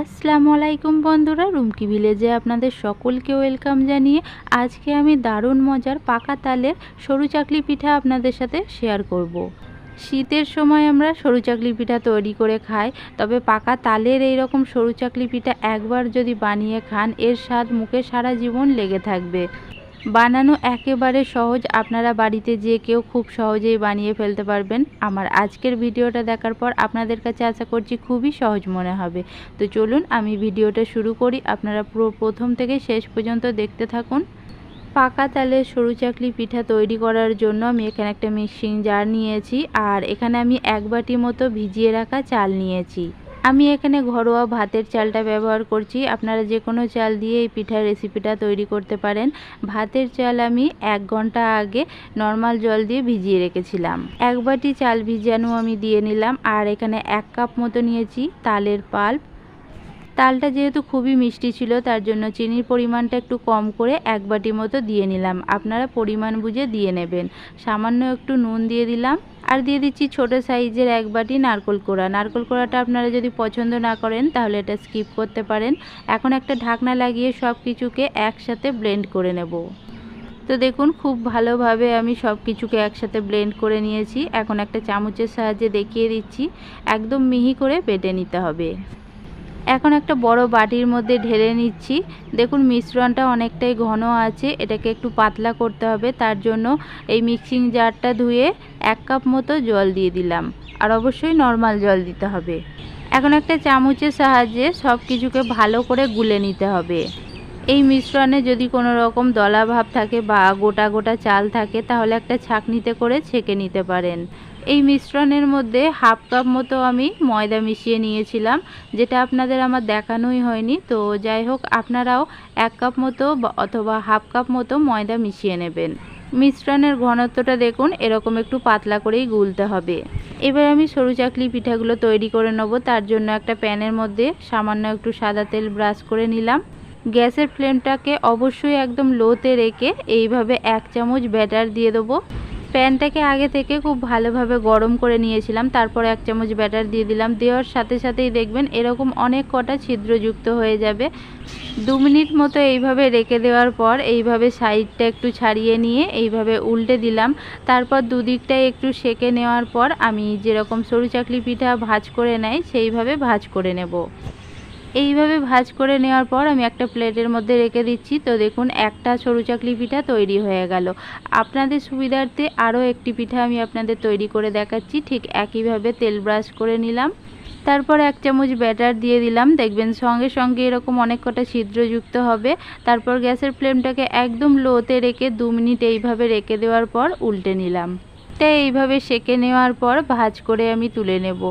আসসালামু আলাইকুম বন্ধুরা, রুমকি ভিলেজে আপনাদের সকলকে ওয়েলকাম জানিয়ে আজকে আমি দারুণ মজার পাকা তালের সরু চাকলি পিঠা আপনাদের সাথে শেয়ার করব। শীতের সময় আমরা সরু চাকলি পিঠা তৈরি করে খাই, তবে পাকা তালের এই রকম সরু চাকলি পিঠা একবার যদি বানিয়ে খান, এর স্বাদ মুখে সারা জীবন লেগে থাকবে বানানো একেবারে সহজ। আপনারা বাড়িতে যে কেউ খুব সহজেই বানিয়ে ফেলতে পারবেন। আমার আজকের ভিডিওটা দেখার পর আপনাদের কাছে আশা করছি খুবই সহজ মনে হবে। তো চলুন আমি ভিডিওটা শুরু করি। আপনারা পুরো প্রথম থেকে শেষ পর্যন্ত দেখতে থাকুন। পাকা তালে সরু চাকলি পিঠা তৈরি করার জন্য আমি এখানে একটা মিক্সিং জার নিয়েছি। আর এখানে আমি এক বাটি মতো ভিজিয়ে রাখা চাল নিয়েছি। আমি এখানে ঘরোয়া ভাতের চালটা ব্যবহার করছি। আপনারা যে কোনো চাল দিয়ে এই পিঠার রেসিপিটা তৈরি করতে পারেন। ভাতের চাল আমি এক ঘণ্টা আগে নর্মাল জল দিয়ে ভিজিয়ে রেখেছিলাম। এক বাটি চাল ভিজানো আমি দিয়ে নিলাম। আর এখানে এক কাপ মতো নিয়েছি তালের পাল্প। তালটা যেহেতু খুবই মিষ্টি ছিল, তার জন্য চিনির পরিমাণটা একটু কম করে এক বাটি মতো দিয়ে নিলাম। আপনারা পরিমাণ বুঝে দিয়ে নেবেন। সামান্য একটু নুন দিয়ে দিলাম। আর দিয়ে দিচ্ছি ছোট সাইজের এক বাটি নারকোল কোড়া। নারকোল কোড়াটা আপনারা যদি পছন্দ না করেন, তাহলে এটা স্কিপ করতে পারেন। এখন একটা ঢাকনা লাগিয়ে সব কিছুকে একসাথে ব্লেন্ড করে নেব। তো দেখুন, খুব ভালোভাবে আমি সব কিছুকে একসাথে ব্লেন্ড করে নিয়েছি। এখন একটা চামচের সাহায্যে দেখিয়ে দিচ্ছি। একদম মিহি করে বেটে নিতে হবে। এখন একটা বড় বাটির মধ্যে ঢেলে নিচ্ছি। দেখুন, মিশ্রণটা অনেকটাই ঘন আছে, এটাকে একটু পাতলা করতে হবে, তার জন্য এই মিক্সিং জারটা ধুয়ে এক কাপ মতো জল দিয়ে দিলাম। আর অবশ্যই নর্মাল জল দিতে হবে। এখন একটা চামচের সাহায্যে সব কিছুকে ভালো করে গুলে নিতে হবে। এই মিশ্রণে যদি কোনো রকম দলা ভাব থাকে বা গোটা গোটা চাল থাকে, তাহলে একটা ছাকনিতে করে ছেঁকে নিতে পারেন। এই মিশ্রণের মধ্যে হাফ কাপ মতো আমি ময়দা মিশিয়ে নিয়েছিলাম, যেটা আপনাদের আমার দেখানোই হয়নি। তো যাই হোক, আপনারাও এক কাপ মতো অথবা হাফ কাপ মতো ময়দা মিশিয়ে নেবেন। মিশ্রণের ঘনত্বটা দেখুন, এরকম একটু পাতলা করেই গুলতে হবে। এবার আমি সরু চাকলি পিঠাগুলো তৈরি করে নেব। তার জন্য একটা প্যানের মধ্যে সামান্য একটু সাদা তেল ব্রাশ করে নিলাম। গ্যাসের ফ্লেমটাকে অবশ্যই একদম লোতে রেখে এইভাবে এক চামচ ব্যাটার দিয়ে দেবো। প্যানটাকে আগে থেকে খুব ভালোভাবে গরম করে নিয়েছিলাম, তারপর এক চামচ ব্যাটার দিয়ে দিলাম, দেওয়ার সাথে সাথেই দেখবেন এরকম অনেক কটা ছিদ্রযুক্ত হয়ে যাবে। দু মিনিট মতো এইভাবে রেখে দেওয়ার পর এইভাবে সাইডটা একটু ছাড়িয়ে নিয়ে এইভাবে উল্টে দিলাম। তারপর দুদিকটাই একটু সেকে নেওয়ার পর আমি যেরকম সরু চাকলি পিঠা ভাজ করে নেয়, সেইভাবে ভাজ করে নেব। এইভাবে ভাজ করে নেওয়ার পর আমি একটা প্লেটের মধ্যে রেখে দিচ্ছি। তো দেখুন, একটা সরু চাকলি পিঠা তৈরি হয়ে গেল। আপনাদের সুবিধার্থে আরও একটি পিঠা আমি আপনাদের তৈরি করে দেখাচ্ছি। ঠিক একইভাবে তেল ব্রাশ করে নিলাম। তারপর এক চামচ ব্যাটার দিয়ে দিলাম। দেখবেন, সঙ্গে সঙ্গে এরকম অনেক কটা ছিদ্রযুক্ত হবে। তারপর গ্যাসের ফ্লেমটাকে একদম লোতে রেখে দু মিনিট এইভাবে রেখে দেওয়ার পর উল্টে নিলাম। এটা এইভাবে সেকে নেওয়ার পর ভাজ করে আমি তুলে নেব।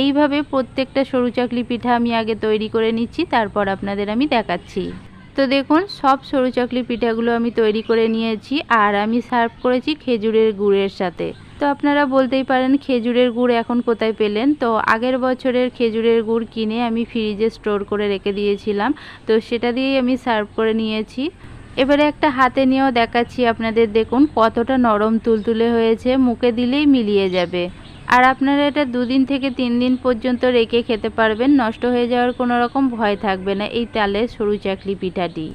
এইভাবে প্রত্যেকটা সরু চাকলি পিঠা আমি আগে তৈরি করে নিচ্ছি, তারপর আপনাদের আমি দেখাচ্ছি। তো দেখুন, সব সরু চাকলি পিঠাগুলো আমি তৈরি করে নিয়েছি আর আমি সার্ভ করেছি খেজুরের গুড়ের সাথে। তো আপনারা বলতেই পারেন খেজুরের গুড় এখন কোথায় পেলেন? তো আগের বছরের খেজুরের গুড় কিনে আমি ফ্রিজে স্টোর করে রেখে দিয়েছিলাম। তো সেটা দিয়েই আমি সার্ভ করে নিয়েছি। এবারে একটা হাতে নিয়েও দেখাচ্ছি আপনাদের, দেখুন কতটা নরম তুলতুলে হয়েছে, মুখে দিলেই মিলিয়ে যাবে। আর আপনারা এটা দুদিন থেকে তিন দিন পর্যন্ত রেখে খেতে পারবেন, নষ্ট হয়ে যাওয়ার কোনো রকম ভয় থাকবে না এই তালের সরু চাকলি পিঠাটি।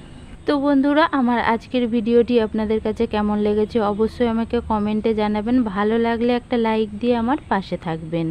তো বন্ধুরা, আমার আজকের ভিডিওটি আপনাদের কাছে কেমন লেগেছে অবশ্যই আমাকে কমেন্টে জানাবেন, ভালো লাগলে একটা লাইক দিয়ে আমার পাশে থাকবেন।